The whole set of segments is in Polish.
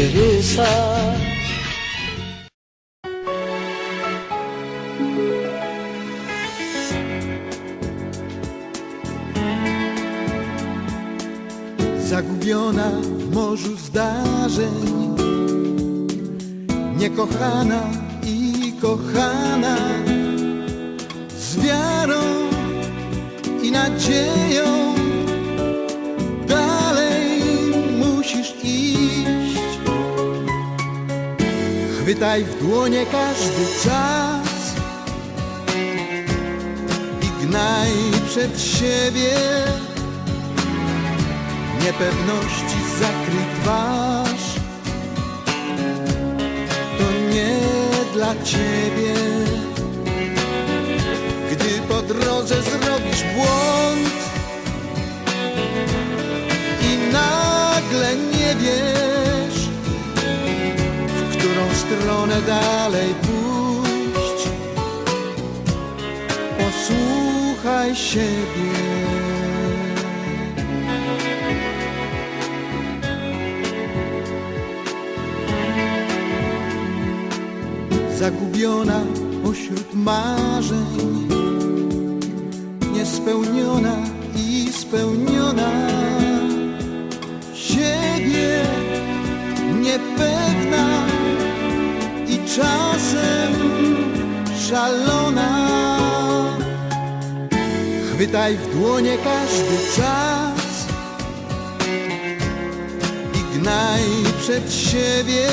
tygrysy. Zagubiona w morzu zdarzeń. Niekochana i kochana. Z wiarą i nadzieją Chwytaj w dłonie każdy czas. I gnaj przed siebie niepewności zakryj twarz. To nie dla ciebie. Gdy po drodze zrobisz błąd I nagle nie wiesz stronę dalej pójść. Posłuchaj siebie. Zagubiona pośród marzeń, niespełniona i spełniona. Siebie, niepewna czasem szalona. Chwytaj w dłonie każdy czas i gnaj przed siebie.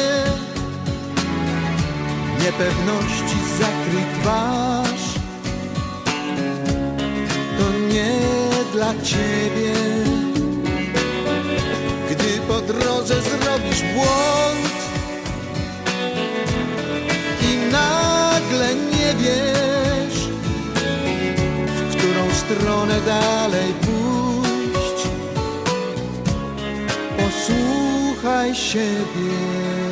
Niepewności zakryj twarz. To nie dla ciebie. Gdy po drodze zrobisz błąd nie wiesz W którą stronę dalej pójść. Posłuchaj siebie